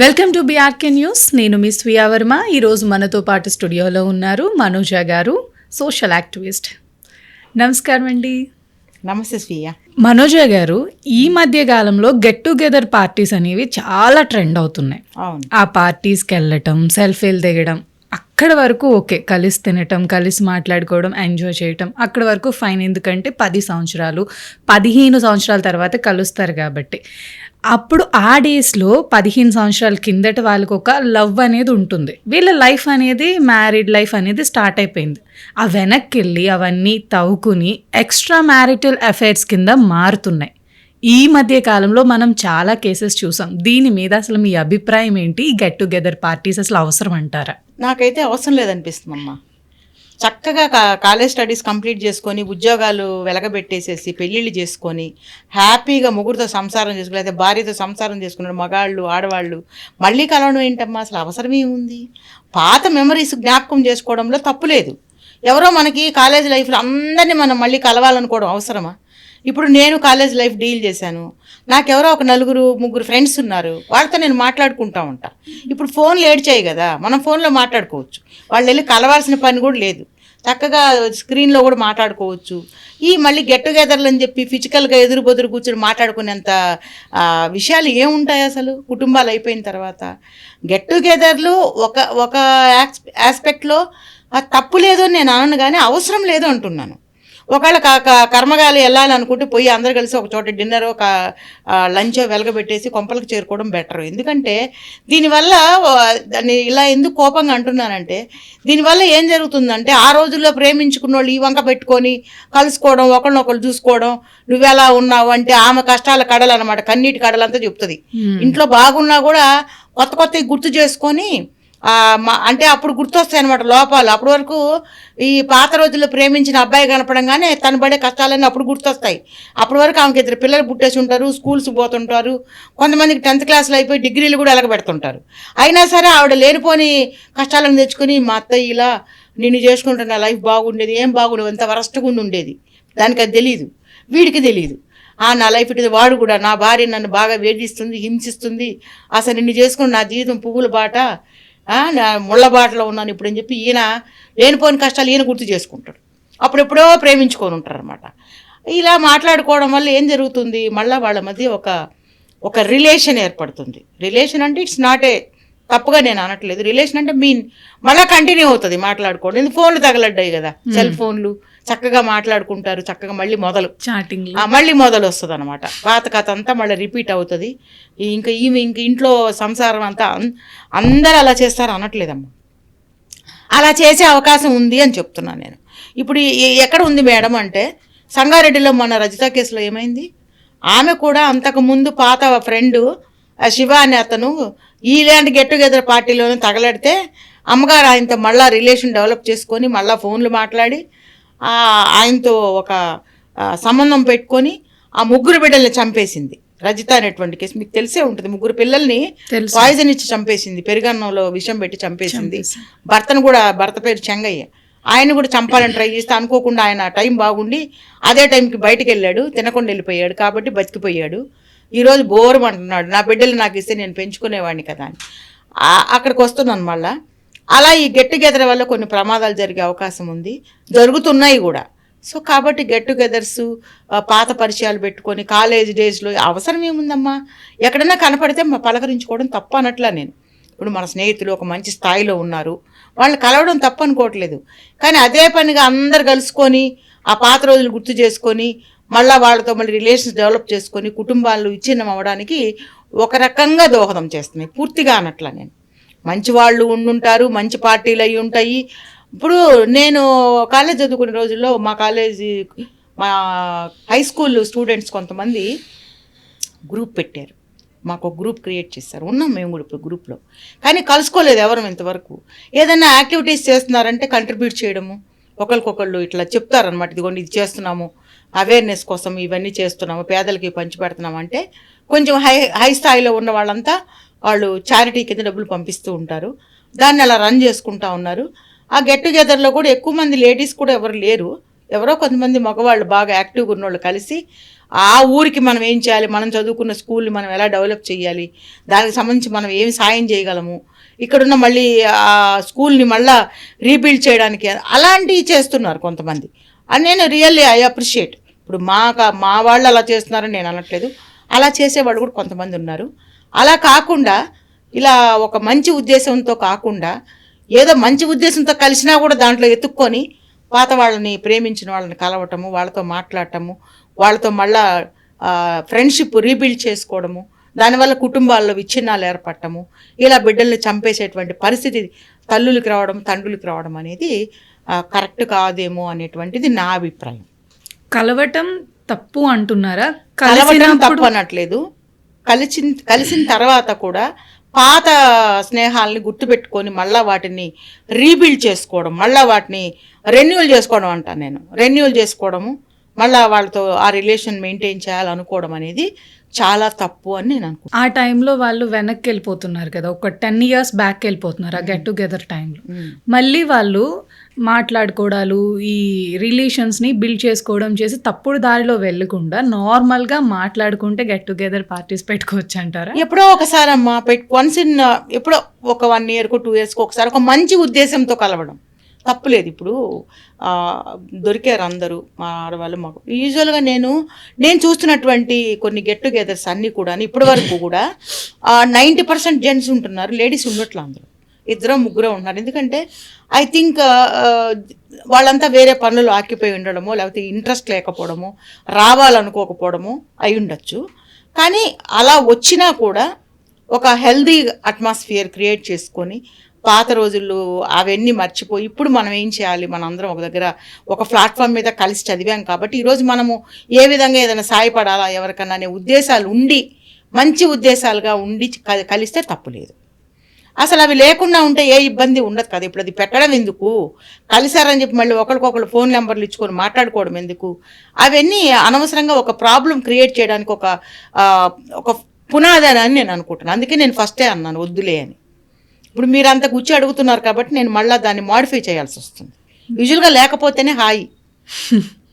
Welcome to BRK news. నేను మీ స్వియా వర్మ. ఈరోజు మనతో పాటు స్టూడియోలో ఉన్నారు మనోజ గారు సోషల్ యాక్టివిస్ట్. నమస్కారం అండి. నమస్తే స్వీయ. మనోజ గారు ఈ మధ్య కాలంలో గెట్ టుగెదర్ పార్టీస్ అనేవి చాలా ట్రెండ్ అవుతున్నాయి. ఆ పార్టీస్కి వెళ్ళటం సెల్ఫీలు దిగడం అక్కడ వరకు ఓకే కలిసి తినటం కలిసి మాట్లాడుకోవడం ఎంజాయ్ చేయటం అక్కడ వరకు ఫైన్ ఎందుకంటే పది సంవత్సరాలు పదిహేను సంవత్సరాల తర్వాత కలుస్తారు కాబట్టి. అప్పుడు ఆ డేస్లో పదిహేను సంవత్సరాల కిందట వాళ్ళకి ఒక లవ్ అనేది ఉంటుంది. వీళ్ళ లైఫ్ అనేది మ్యారీడ్ లైఫ్ అనేది స్టార్ట్ అయిపోయింది. ఆ వెనక్కి వెళ్ళి అవన్నీ తవ్వుకుని ఎక్స్ట్రా మ్యారిటల్ అఫైర్స్ కింద మారుతున్నాయి. ఈ మధ్య కాలంలో మనం చాలా కేసెస్ చూసాం. దీని మీద అసలు మీ అభిప్రాయం ఏంటి? గెట్ టుగెదర్ పార్టీస్ అసలు అవసరం అంటారా? నాకైతే అవసరం లేదనిపిస్తుందమ్మా చక్కగా కా- కాలేజ్ స్టడీస్ కంప్లీట్ చేసుకొని ఉద్యోగాలు వెలగబెట్టేసేసి పెళ్ళిళ్ళు చేసుకొని హ్యాపీగా ముగ్గురితో సంసారం చేసుకుని అయితే భార్యతో సంసారం చేసుకున్నాడు మగాళ్ళు ఆడవాళ్ళు. మళ్ళీ కలవడం ఏంటమ్మా? అసలు అవసరమే ఉంది. పాత మెమరీస్ జ్ఞాపకం చేసుకోవడంలో తప్పు లేదు. ఎవరో మనకి కాలేజ్ లైఫ్లో అందరినీ మనం మళ్ళీ కలవాలనుకోవడం అవసరమా? ఇప్పుడు నేను కాలేజ్ లైఫ్ డీల్ చేశాను. నాకెవరో ఒక నలుగురు ముగ్గురు ఫ్రెండ్స్ ఉన్నారు. వాళ్ళతో నేను మాట్లాడుకుంటా ఉంటా. ఇప్పుడు ఫోన్లు ఏడ్చాయి కదా మనం ఫోన్లో మాట్లాడుకోవచ్చు. వాళ్ళు వెళ్ళి కలవాల్సిన పని కూడా లేదు. చక్కగా స్క్రీన్లో కూడా మాట్లాడుకోవచ్చు. ఈ మళ్ళీ గెట్ టుగెదర్లు అని చెప్పి ఫిజికల్గా ఎదురు బొదురు కూర్చొని మాట్లాడుకునేంత విషయాలు ఏముంటాయి అసలు? కుటుంబాలు అయిపోయిన తర్వాత. గెట్ టుగెదర్లు ఒక ఒక ఆస్పెక్ట్లో తప్పు లేదు అని నేను అనను కానీ అవసరం లేదు అంటున్నాను. ఒకవేళ కర్మగాలి వెళ్ళాలనుకుంటే పోయి అందరు కలిసి ఒక చోట డిన్నర్ ఒక లంచ్ వెలగబెట్టేసి కొంపలకు చేరుకోవడం బెటర్ ఎందుకంటే దీనివల్ల దాన్ని ఇలా ఎందుకు కోపంగా అంటున్నానంటే దీనివల్ల ఏం జరుగుతుందంటే ఆ రోజుల్లో ప్రేమించుకున్న వాళ్ళు ఈ వంక పెట్టుకొని కలుసుకోవడం ఒకరినొకరు చూసుకోవడం నువ్వెలా ఉన్నావు అంటే ఆమె కష్టాల కడలు అనమాట కన్నీటి కడలంతా చెప్తుంది. ఇంట్లో బాగున్నా కూడా కొత్త కొత్త గుర్తు చేసుకొని అంటే అప్పుడు గుర్తొస్తాయి అనమాట లోపాలు. అప్పటి వరకు ఈ పాత రోజుల్లో ప్రేమించిన అబ్బాయి కనపడంగానే తను పడే కష్టాలన్నీ అప్పుడు గుర్తొస్తాయి. అప్పటి వరకు ఆమెకి ఇద్దరు పిల్లలు పుట్టేసి ఉంటారు స్కూల్స్ పోతుంటారు కొంతమందికి టెన్త్ క్లాస్లో అయిపోయి డిగ్రీలు కూడా ఎలగబెడుతుంటారు. అయినా సరే ఆవిడ లేనిపోని కష్టాలను తెచ్చుకుని మా అత్తయ్య ఇలా నిన్ను చేసుకుంటే నా లైఫ్ బాగుండేది ఏం బాగుండేది ఎంత వరస్ట్గా ఉండేది. దానికి అది తెలియదు వీడికి తెలియదు ఆ నా లైఫ్ ఇటు వాడు కూడా నా భార్య నన్ను బాగా వేధిస్తుంది హింసిస్తుంది. అసలు నిన్ను చేసుకుని నా జీవితం పువ్వుల బాట ఆ, ముళ్ళ బాటలో ఉన్నాను ఇప్పుడు అని చెప్పి ఈయన లేనిపోని కష్టాలు ఈయన గుర్తు చేసుకుంటాడు. అప్పుడెప్పుడో ప్రేమించుకొని ఉంటారు అనమాట ఇలా మాట్లాడుకోవడం వల్ల ఏం జరుగుతుంది? మళ్ళీ వాళ్ళ మధ్య ఒక ఒక రిలేషన్ ఏర్పడుతుంది. రిలేషన్ అంటే ఇట్స్ నాట్ ఏ తప్పుగా నేను అనట్లేదు. రిలేషన్ అంటే మీన్ మళ్ళీ కంటిన్యూ అవుతుంది మాట్లాడుకోవడం. ఎందుకు ఫోన్లు తగలడ్డాయి కదా. సెల్ ఫోన్లు చక్కగా మాట్లాడుకుంటారు చక్కగా మళ్ళీ మొదలు. చాటింగ్ మళ్ళీ మొదలు వస్తుంది అనమాట పాత కథ అంతా మళ్ళీ రిపీట్ అవుతుంది. ఇంకా ఈమె ఇంక ఇంట్లో సంసారం అంతా అందరూ అలా చేస్తారు అనట్లేదమ్మా. అలా చేసే అవకాశం ఉంది అని చెప్తున్నాను నేను. ఇప్పుడు ఎక్కడ ఉంది మేడం అంటే సంగారెడ్డిలో మన రజిత కేసులో ఏమైంది? ఆమె కూడా అంతకు ముందు పాత ఫ్రెండ్ శివ అనే అతను ఇలాంటి గెట్ టుగెదర్ పార్టీలోనే తగలడితే అమ్మగారు ఆయనతో మళ్ళా రిలేషన్ డెవలప్ చేసుకొని మళ్ళా ఫోన్లు మాట్లాడి ఆయనతో ఒక సంబంధం పెట్టుకొని ఆ ముగ్గురు బిడ్డల్ని చంపేసింది. రజిత అనేటువంటి కేసు మీకు తెలిసే ఉంటుంది. ముగ్గురు పిల్లల్ని. పాయిజన్ ఇచ్చి చంపేసింది. పెరుగన్నంలో విషం పెట్టి చంపేసింది. భర్తను కూడా భర్త పేరు చెంగయ్య. ఆయన కూడా చంపాలని ట్రై చేస్తే అనుకోకుండా ఆయన టైం బాగుండి అదే టైంకి బయటికి వెళ్ళాడు తినకుండా వెళ్ళిపోయాడు కాబట్టి బతికిపోయాడు. ఈరోజు బోరం అంటున్నాడు నా బిడ్డలు నాకు ఇస్తే నేను పెంచుకునేవాడిని కదా అని. అక్కడికి వస్తున్నాను మళ్ళా. అలా ఈ గెట్ టుగెదర్ వల్ల కొన్ని ప్రమాదాలు జరిగే అవకాశం ఉంది. జరుగుతున్నాయి కూడా. సో కాబట్టి గెట్ టుగెదర్స్ పాత పరిచయాలు పెట్టుకొని కాలేజ్ డేస్లో అవసరం ఏముందమ్మా? ఎక్కడైనా కనపడితే మా పలకరించుకోవడం తప్పు అనట్లా నేను. ఇప్పుడు మన స్నేహితులు ఒక మంచి స్థాయిలో ఉన్నారు. వాళ్ళు కలవడం తప్పు అనుకోవట్లేదు. కానీ అదే పనిగా అందరు కలుసుకొని ఆ పాత రోజులు గుర్తు చేసుకొని మళ్ళీ వాళ్ళతో మళ్ళీ రిలేషన్స్ డెవలప్ చేసుకొని కుటుంబాలు విచ్ఛిన్నం అవ్వడానికి ఒక రకంగా దోహదం చేస్తున్నాయి పూర్తిగా అనట్లా నేను. మంచి వాళ్ళు ఉండుంటారు మంచి పార్టీలు అయి ఉంటాయి. ఇప్పుడు నేను కాలేజ్ చదువుకునే రోజుల్లో మా కాలేజీ మా హై స్కూల్ స్టూడెంట్స్ కొంతమంది గ్రూప్ పెట్టారు. మాకు ఒక గ్రూప్ క్రియేట్ చేశారు. ఉన్నాం మేము కూడా ఇప్పుడు గ్రూప్లో. కానీ కలుసుకోలేదు ఎవరు ఇంతవరకు. ఏదైనా యాక్టివిటీస్ చేస్తున్నారంటే కంట్రిబ్యూట్ చేయడము. ఒకరికొకళ్ళు ఇట్లా చెప్తారనమాట ఇదిగోండి ఇది చేస్తున్నాము. అవేర్నెస్ కోసం ఇవన్నీ చేస్తున్నాము పేదలకి పంచిపెడుతున్నాము అంటే కొంచెం హై హై స్థాయిలో ఉన్న వాళ్ళంతా వాళ్ళు చారిటీ కింద డబ్బులు పంపిస్తూ ఉంటారు. దాన్ని అలా రన్ చేసుకుంటా ఉన్నారు. ఆ గెట్ టుగెదర్లో కూడా ఎక్కువ మంది లేడీస్ కూడా ఎవరు లేరు. ఎవరో కొంతమంది మగవాళ్ళు బాగా యాక్టివ్గా ఉన్నవాళ్ళు కలిసి ఆ ఊరికి మనం ఏం చేయాలి మనం చదువుకున్న స్కూల్ని మనం ఎలా డెవలప్ చేయాలి దానికి సంబంధించి మనం ఏమి సాయం చేయగలము ఇక్కడున్న మళ్ళీ ఆ స్కూల్ని మళ్ళా రీబిల్డ్ చేయడానికి అలాంటివి చేస్తున్నారు కొంతమంది. అని నేను రియల్లీ ఐ అప్రిషియేట్ ఇప్పుడు మా మా వాళ్ళు అలా చేస్తున్నారని నేను అనట్లేదు. అలా చేసేవాళ్ళు కూడా కొంతమంది ఉన్నారు. అలా కాకుండా ఇలా ఒక మంచి ఉద్దేశంతో కాకుండా ఏదో మంచి ఉద్దేశంతో కలిసినా కూడా దాంట్లో ఎత్తుక్కొని పాత వాళ్ళని ప్రేమించిన వాళ్ళని కలవటము వాళ్ళతో మాట్లాడటము వాళ్ళతో మళ్ళా ఫ్రెండ్షిప్ రీబిల్డ్ చేసుకోవడము దానివల్ల కుటుంబాల్లో విచ్ఛిన్నాలు ఏర్పడటము ఇలా బిడ్డల్ని చంపేసేటువంటి పరిస్థితి తల్లులకి రావడం తండ్రులకి రావడం అనేది కరెక్ట్ కాదేమో అనేటువంటిది నా అభిప్రాయం. కలవటం తప్పు అంటున్నారా? కలవటం తప్పు అనట్లేదు. కలిసి కలిసిన తర్వాత కూడా పాత స్నేహాలని గుర్తుపెట్టుకొని మళ్ళా వాటిని రీబిల్డ్ చేసుకోవడం మళ్ళా వాటిని రెన్యూల్ చేసుకోవడం అంటాను నేను. రెన్యూల్ చేసుకోవడము మళ్ళా వాళ్ళతో ఆ రిలేషన్ మెయింటైన్ చేయాలనుకోవడం అనేది చాలా తప్పు అని నేను అనుకుంటున్నాను ఆ టైంలో వాళ్ళు వెనక్కి వెళ్ళిపోతున్నారు కదా ఒక టెన్ ఇయర్స్ బ్యాక్ వెళ్ళిపోతున్నారు ఆ గెట్ టుగెదర్ టైంలో. మళ్ళీ వాళ్ళు మాట్లాడుకోవడాలు ఈ రిలేషన్స్ని బిల్డ్ చేసుకోవడం చేసి తప్పుడు దారిలో వెళ్ళకుండా నార్మల్గా మాట్లాడుకుంటే గెట్ టుగెదర్ పార్టీస్ పెట్టుకోవచ్చు అంటారా? ఎప్పుడో ఒకసారి అమ్మా పెట్ వన్స్ ఇన్ ఎప్పుడో ఒక వన్ ఇయర్కు టూ ఇయర్స్కి ఒకసారి ఒక మంచి ఉద్దేశంతో కలవడం. తప్పులేదు ఇప్పుడు. దొరికారు అందరూ మా ఆడవాళ్ళు మాకు. యూజువల్గా నేను నేను చూస్తున్నటువంటి కొన్ని గెట్ టుగెదర్స్ అన్నీ కూడా ఇప్పటి వరకు కూడా నైంటీ పర్సెంట్ జెంట్స్ ఉంటున్నారు లేడీస్ ఉండట్లా అందరూ. ఇద్దరు ముగ్గురు ఉంటున్నారు. ఎందుకంటే ఐ థింక్ వాళ్ళంతా వేరే పనులు ఆక్యుపై ఉండడమో లేకపోతే ఇంట్రెస్ట్ లేకపోవడమో రావాలనుకోకపోవడము అయి ఉండొచ్చు. కానీ అలా వచ్చినా కూడా ఒక హెల్దీ అట్మాస్ఫియర్ క్రియేట్ చేసుకొని పాత రోజుల్లో అవన్నీ మర్చిపోయి ఇప్పుడు మనం ఏం చేయాలి? మనందరం ఒక దగ్గర ఒక ప్లాట్ఫామ్ మీద కలిసి చదివాం కాబట్టి ఈరోజు మనము ఏ విధంగా ఏదైనా సాయపడాలా ఎవరికన్నా అనే ఉద్దేశాలు ఉండి మంచి ఉద్దేశాలుగా ఉండి కలిస్తే కలిస్తే తప్పులేదు అసలు అవి లేకుండా ఉంటే ఏ ఇబ్బంది ఉండదు కదా. ఇప్పుడు అది పెట్టడం ఎందుకు? కలిసారని చెప్పి మళ్ళీ ఒకరికొకరు ఫోన్ నెంబర్లు ఇచ్చుకొని మాట్లాడుకోవడం ఎందుకు? అవన్నీ అనవసరంగా ఒక ప్రాబ్లం క్రియేట్ చేయడానికి ఒక ఒక పునాది అని నేను అనుకుంటున్నాను. అందుకే నేను ఫస్టే అన్నాను వద్దులే అని. ఇప్పుడు మీరు అంత గుచ్చి అడుగుతున్నారు కాబట్టి నేను మళ్ళీ దాన్ని మాడిఫై చేయాల్సి వస్తుంది. యూజువల్గా లేకపోతేనే హాయి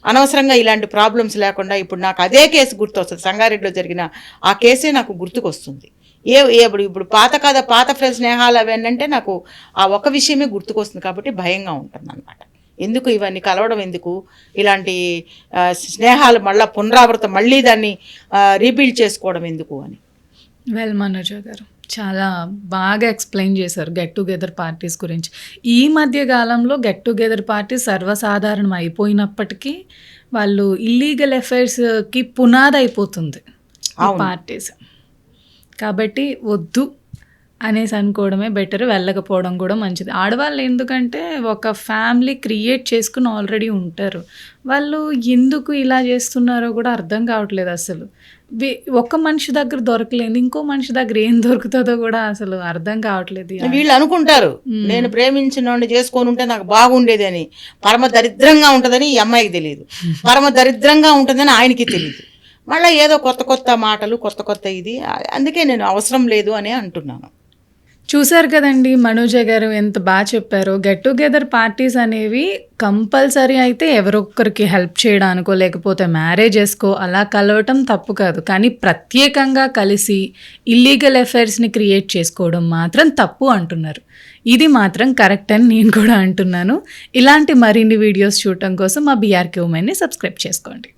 అనవసరంగా ఇలాంటి ప్రాబ్లమ్స్ లేకుండా ఇప్పుడు నాకు అదే కేసు గుర్తొస్తుంది. సంగారెడ్డిలో జరిగిన ఆ కేసే నాకు గుర్తుకొస్తుంది. ఏ ఇప్పుడు ఇప్పుడు పాత కథ పాత ఫ్రెండ్ స్నేహాలు అవి ఏంటంటే నాకు ఆ ఒక విషయమే గుర్తుకొస్తుంది కాబట్టి భయంగా ఉంటుంది అనమాట ఎందుకు ఇవన్నీ కలవడం ఎందుకు? ఇలాంటి స్నేహాలు మళ్ళీ పునరావృతం మళ్ళీ దాన్ని రీబిల్డ్ చేసుకోవడం ఎందుకు అని. వెల్ మనోజ గారు. చాలా బాగా ఎక్స్ప్లెయిన్ చేశారు గెట్ టుగెదర్ పార్టీస్ గురించి. ఈ మధ్య కాలంలో గెట్ టుగెదర్ పార్టీస్ సర్వసాధారణం అయిపోయినప్పటికీ వాళ్ళు ఇల్లీగల్ అఫైర్స్కి పునాది అయిపోతుంది. పార్టీస్. కాబట్టి వద్దు అనేసి అనుకోవడమే బెటర్ వెళ్ళకపోవడం కూడా మంచిది. ఆడవాళ్ళు ఎందుకంటే ఒక ఫ్యామిలీ క్రియేట్ చేసుకుని ఆల్రెడీ ఉంటారు. వాళ్ళు ఎందుకు ఇలా చేస్తున్నారో కూడా అర్థం కావట్లేదు అసలు. వి- ఒక మనిషి దగ్గర దొరకలేదు ఇంకో మనిషి దగ్గర ఏం దొరుకుతుందో కూడా అసలు అర్థం కావట్లేదు వీళ్ళు అనుకుంటారు. నేను ప్రేమించిన చేసుకొని ఉంటే నాకు బాగుండేది అని పరమ దరిద్రంగా ఉంటుందని ఈ అమ్మాయికి తెలియదు పరమ దరిద్రంగా ఉంటుందని ఆయనకి తెలియదు మళ్ళీ ఏదో కొత్త కొత్త మాటలు కొత్త కొత్త ఇది అందుకే నేను అవసరం లేదు అని అంటున్నాను. చూశారు కదండి మనోజ గారు ఎంత బాగా చెప్పారో. గెట్ టుగెదర్ పార్టీస్ అనేవి కంపల్సరీ అయితే ఎవరొక్కరికి హెల్ప్ చేయడానికో లేకపోతే మ్యారేజెస్కో అలా కలవటం తప్పు కాదు. కానీ ప్రత్యేకంగా కలిసి ఇల్లీగల్ అఫైర్స్ని క్రియేట్ చేసుకోవడం మాత్రం తప్పు అంటున్నారు. ఇది మాత్రం కరెక్ట్ అని నేను కూడా అంటున్నాను. ఇలాంటి మరిన్ని వీడియోస్ చూడటం కోసం మా బీఆర్కే ఉమెన్ని సబ్స్క్రైబ్ చేసుకోండి.